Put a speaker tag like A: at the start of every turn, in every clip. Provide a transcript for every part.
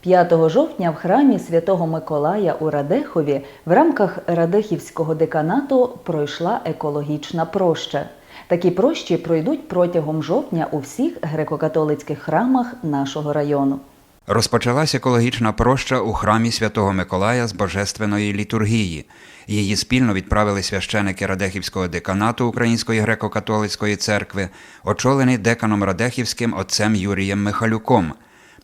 A: 5 жовтня в храмі Святого Миколая у Радехові в рамках Радехівського деканату пройшла екологічна проща. Такі прощі пройдуть протягом жовтня у всіх греко-католицьких храмах нашого району.
B: Розпочалась екологічна проща у храмі Святого Миколая з Божественної літургії. Її спільно відправили священики Радехівського деканату Української греко-католицької церкви, очолений деканом Радехівським отцем Юрієм Михалюком.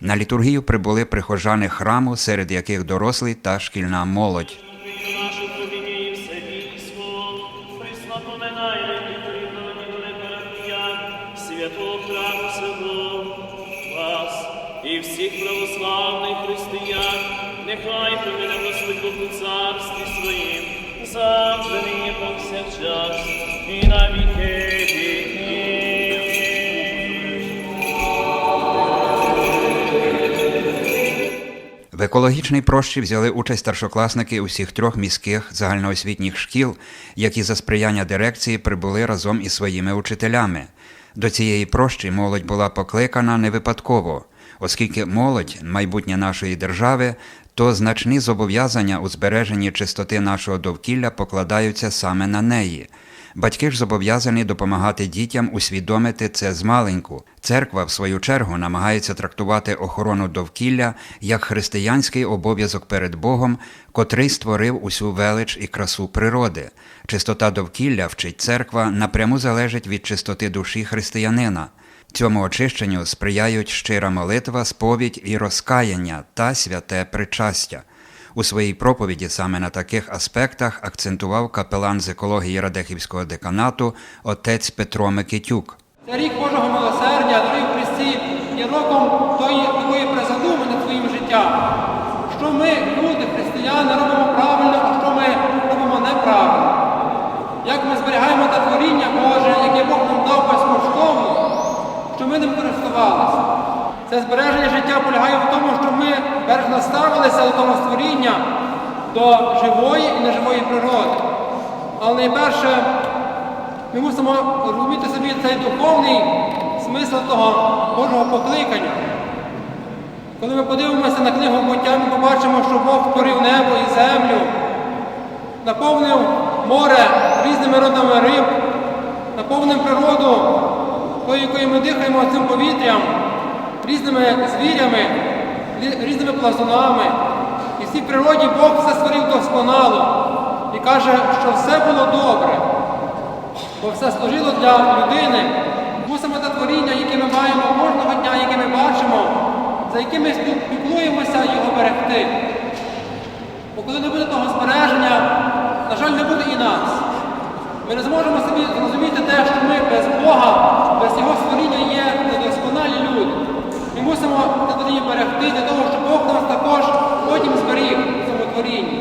B: На літургію прибули прихожани храму, серед яких дорослий та шкільна молодь.
C: і всіх православних християн, нехай помине Господь Бог у царстві своїм, завжди повсякчас, і на
B: екологічній прощі взяли участь старшокласники усіх трьох міських загальноосвітніх шкіл, які за сприяння дирекції прибули разом із своїми учителями. До цієї прощі молодь була покликана не випадково, оскільки молодь майбутнє нашої держави, то значні зобов'язання у збереженні чистоти нашого довкілля покладаються саме на неї. Батьки ж зобов'язані допомагати дітям усвідомити це змаленьку. Церква, в свою чергу, намагається трактувати охорону довкілля як християнський обов'язок перед Богом, котрий створив усю велич і красу природи. Чистота довкілля, вчить церква, напряму залежить від чистоти душі християнина. Цьому очищенню сприяють щира молитва, сповідь і розкаяння та святе причастя. У своїй проповіді саме на таких аспектах акцентував капелан з екології Радехівського деканату отець Петро Микитюк.
D: Це рік Божого милосердя, дорогі Христі, є роком тої такої призадуми над своїм життям. Що ми, люди, християни, робимо правильно, а що ми робимо неправильно. Як ми зберігаємо те творіння Боже, яке Бог нам дав безкоштовно, що ми ним користувалися. Це збереження життя полягає в тому, що ми перш наставилися до того створіння, до живої і неживої природи. Але найперше ми мусимо розуміти собі цей духовний смисл того Божого покликання. Коли ми подивимося на книгу буття, ми побачимо, що Бог створив небо і землю, наповнив море різними родами риб, наповнив природу, тою, якою ми дихаємо цим повітрям, різними звірями, різними плазунами. І в цій природі Бог все створив досконало і каже, що все було добре бо все служило для людини. Мусимо те творіння, яке ми маємо кожного дня, яке ми бачимо, за яким ми піклуємося його берегти. Бо коли не буде того збереження, на жаль, не буде і нас. Ми не зможемо собі зрозуміти те, що ми без Бога, без його створіння є недосконалі люди. Ми мусимо те творіння берегти для того, щоб Бог нас також потім зберіг в цьому творінні.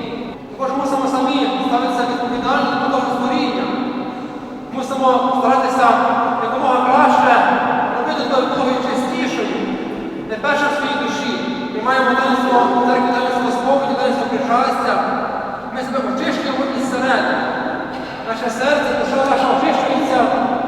D: Також мусимо самі ставитися відповідально до того створіння. Мусимо старатися якомога краще робити до екологію чистішою, найперше в своїй душі. Ми маємо таїнство церкви, таїнство сповіді, таїнство причастя. Ми себе очищуємо із середини. Наше серце, душа наша очищується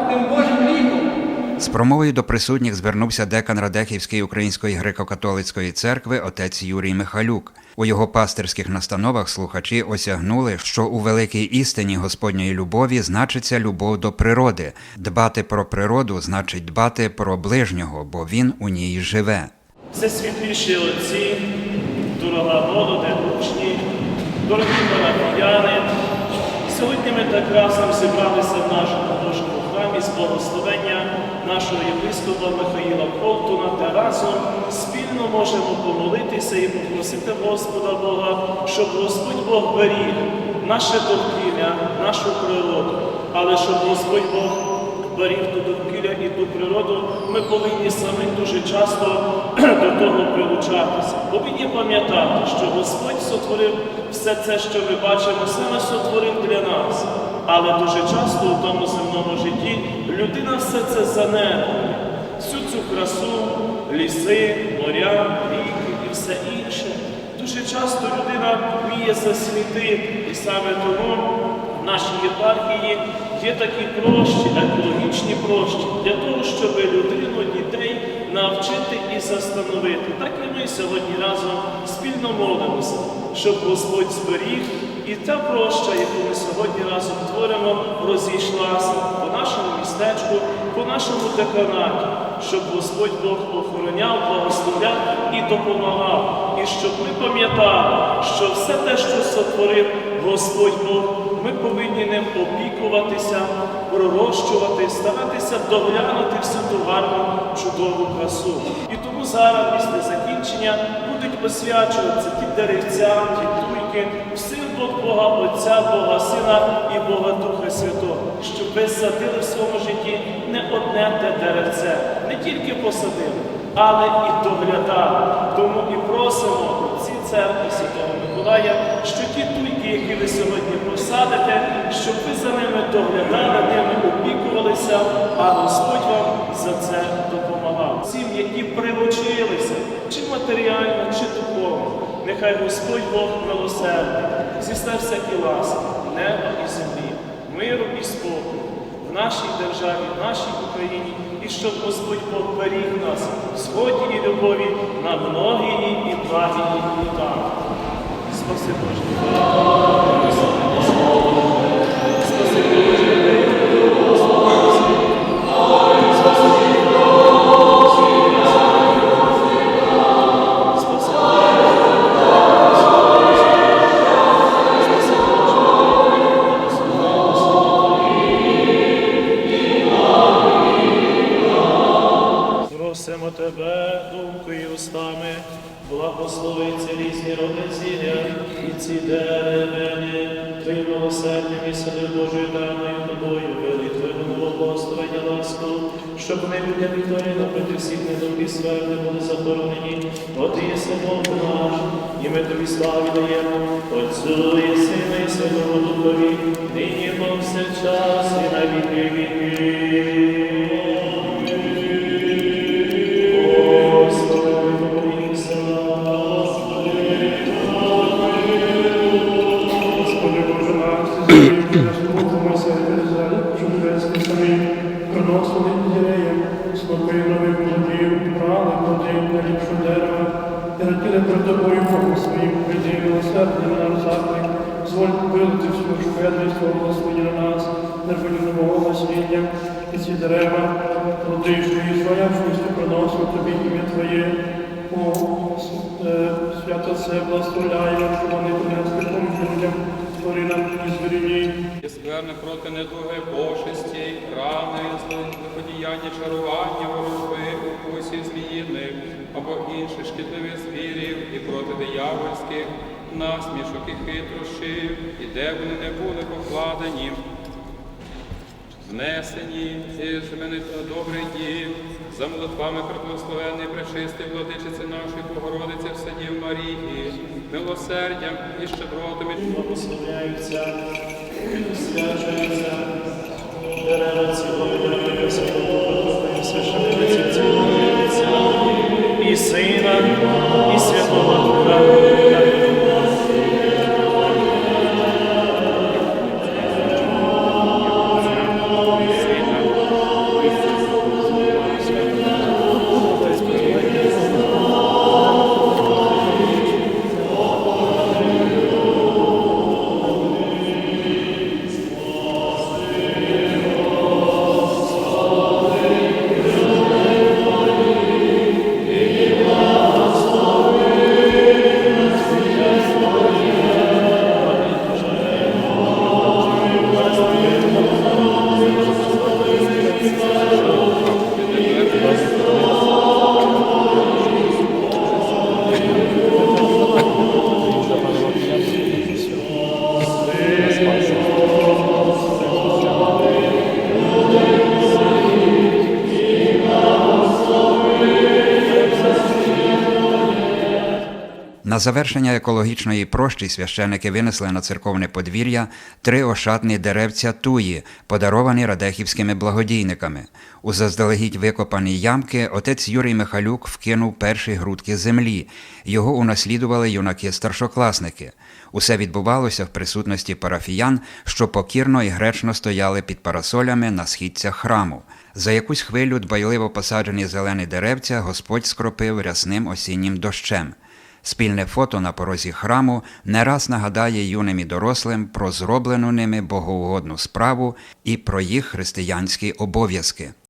D: тим Божим ліком.
B: З промовою до присутніх звернувся декан Радехівської Української греко-католицької церкви отець Юрій Михалюк. У його пастирських настановах слухачі осягнули, що у великій істині Господньої любові значиться любов до природи. Дбати про природу значить дбати про ближнього, бо він у ній живе.
C: Всесвітліші отці, дорога молоде, учні, дорогі парафіяни, сьогодні ми так разом зібралися в нашому Божому храмі з благословення нашого єпископа Михаїла Колтуна та разом спільно можемо помолитися і попросити Господа Бога, щоб Господь Бог беріг наше довкілля, нашу природу, але щоб Господь Бог беріг ту довкілля і ту природу, ми повинні самі дуже часто до того прилучатися. Повинні пам'ятати, що Господь сотворив все це, що ми бачимо, саме сотворив для нас. Але дуже часто у тому земному житті людина все це занедбує. Всю цю красу, ліси, моря, ріки і все інше. Дуже часто людина вміє засвітити, і саме тому в нашій єпархії є такі прощі, екологічні прощі, для того, щоб людину, дітей навчити і застановити. Так і ми сьогодні разом спільно молимося, щоб Господь зберіг і та проща, яку ми сьогодні разом творимо, розійшлася по нашому містечку, по нашому деканаті, щоб Господь Бог охороняв, благословляв і допомагав. І щоб ми пам'ятали, що все те, що сотворив Господь Бог, ми повинні ним опікуватися, пророщувати, старатися доглянути всю ту гарну, чудову красу. І тому зараз, після закінчення, будуть посвячуватися ті деревця, ті туйки, в сил Бог Бога Отця, Бога Сина і Бога Духа Святого, щоб ви садили в своєму житті не одне те деревце, не тільки посадили, але і доглядали. Тому і просимо церкві Святого Миколая, що ті туйки, які ви сьогодні посадите, щоб ви за ними доглядали, ними опікувалися, а Господь вам за це допомагав. Всім, які прилучилися, чи матеріально, чи духовно, нехай Господь Бог милосердний, зісне всякі ласки, неба і землі, миру і спокою в нашій державі, в нашій Україні, і щоб Господь Бог беріг нас в сході любові на многії і благі літа. Спаси Боже. Просимо тебе, думкою устами, благослови ці різні роди і ці деревини, Твоїм милосердям і сили Божою даною тобою, вели Твоєму новоблагословення ласку, щоб ми людям відтворили проти всіх недобрі сфер не були захоронені, от і єси Бог наш, і ми тобі славі даємо, Отцю і Сина і Святому Духові, нині повсякчас і на віки віки.
E: Перед тобою Богом своїм, прийди милосердя на наш заклик, зволь вилити всю шведність благословення на нас, нервені нового насіння, і ці дерева, що і своя швидко приносив тобі ім'я Твоє, о, е, свято це благословляє, щоб вони принесли поміж людям, твори нам і звірі.
F: І скверне проти недуги пошесті, рани, злодіяння, чарування, ворожби, укусів зміїних або інших шкідливих звірів проти диявольських насмішок і хитрощів, і де вони не були покладені, внесені і жмени добрий дім, за молитвами преблагословенної пречистої владичиці нашої Богородиці в садів Марії, милосердям і щедротами.
C: благословляються, свячуються, дерева цілої святого священниці Отця, і Сина,
B: На завершення екологічної прощі священики винесли на церковне подвір'я три ошатні деревця туї, подаровані радехівськими благодійниками. У заздалегідь викопані ямки отець Юрій Михалюк вкинув перші грудки землі. Його унаслідували юнаки-старшокласники. Усе відбувалося в присутності парафіян, що покірно і гречно стояли під парасолями на східцях храму. За якусь хвилю дбайливо посаджені зелені деревця Господь скропив рясним осіннім дощем. Спільне фото на порозі храму не раз нагадає юним і дорослим про зроблену ними богоугодну справу і про їх християнські обов'язки.